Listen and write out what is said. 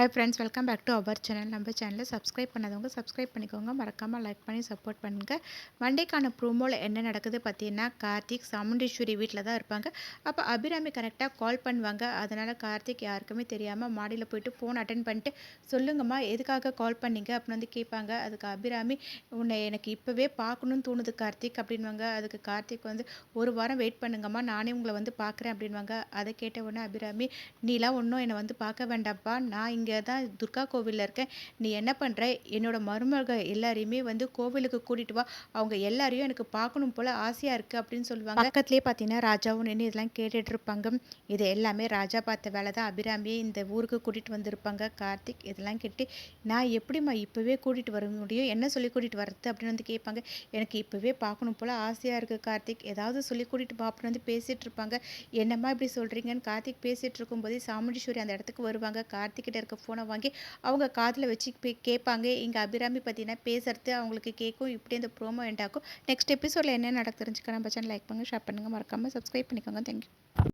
Hi friends welcome back to our channel நம்ம சேனலை subscribe பண்ணாதவங்க சப்ஸ்கிரைப் பண்ணிக்கோங்க. மறக்காமல் லைக் பண்ணி சப்போர்ட் பண்ணுங்கள் மண்டேக்கான ப்ரோமோவில் என்ன நடக்குது பார்த்தீங்கன்னா கார்த்திக் சாமுண்டீஸ்வரி வீட்டில் தான் இருப்பாங்க. அப்போ அபிராமி கரெக்டாக கால் பண்ணுவாங்க. அதனால் கார்த்திக் யாருக்குமே தெரியாமல் மாடியில் போயிட்டு ஃபோன் அட்டன் பண்ணிட்டு சொல்லுங்கம்மா எதுக்காக கால் பண்ணீங்க? அப்படின்னு வந்து கேட்பாங்க. அதுக்கு அபிராமி உன்னை எனக்கு இப்போவே பார்க்கணுன்னு தோணுது கார்த்திக் அப்படின்வாங்க அதுக்கு கார்த்திக் வந்து ஒரு வாரம் வெயிட் பண்ணுங்கம்மா நானே உங்களை வந்து பார்க்குறேன் அப்படின்வாங்க அதை கேட்ட உடனே அபிராமி நீலாம் ஒன்றும் என்னை வந்து பார்க்க வேண்டாம்ப்பா. நான் இங்கே தான் துர்கா கோவிலில் இருக்கேன் நீ என்ன பண்ணுற என்னோட மருமகள் எல்லாரையுமே வந்து கோவிலுக்கு கூட்டிகிட்டு வா. அவங்க எல்லாரையும் எனக்கு பார்க்கணும் போல் ஆசையாக இருக்குது அப்படின்னு சொல்லுவாங்க. பக்கத்துலேயே பார்த்தீங்கன்னா ராஜாவும் நின்று இதெல்லாம் கேட்டுட்டு இருப்பாங்க. இது எல்லாமே ராஜா பார்த்த வேலை தான். அபிராமியே இந்த ஊருக்கு கூட்டிகிட்டு வந்திருப்பாங்க. கார்த்திக் இதெல்லாம் கேட்டு நான் எப்படிம்மா இப்போவே கூட்டிகிட்டு வர முடியும்? என்ன சொல்லி கூட்டிகிட்டு வரது அப்படின்னு வந்து கேட்பாங்க. எனக்கு இப்போவே பார்க்கணும் போல் ஆசையாக இருக்குது கார்த்திக். ஏதாவது சொல்லி கூட்டிகிட்டு வா அப்படின்னு வந்து பேசிகிட்டு இருப்பாங்க. என்னம்மா இப்படி சொல்கிறீங்கன்னு கார்த்திக் பேசிகிட்டு இருக்கும்போதே சாமுண்டீஸ்வரி அந்த இடத்துக்கு வருவாங்க. கார்த்திக்கிட்ட இருக்க ஃபோனை வாங்கி அவங்க காதில் வச்சு கேட்பாங்க. இங்கே அபிராமி பார்த்தீங்கன்னா பேசுறது அவங்களுக்கு கேட்கும். இப்படி இந்த ப்ரோமோ எண்டாக்கும் நெக்ஸ்ட் எபிசோடில் என்ன நடக்கு தெரிஞ்சுக்க நம்ம சேனல் லைக் பண்ணுங்கள் ஷேர் பண்ணுங்கள் மறக்காமல் சப்ஸ்கிரைப் பண்ணிக்கோங்க. தேங்க்யூ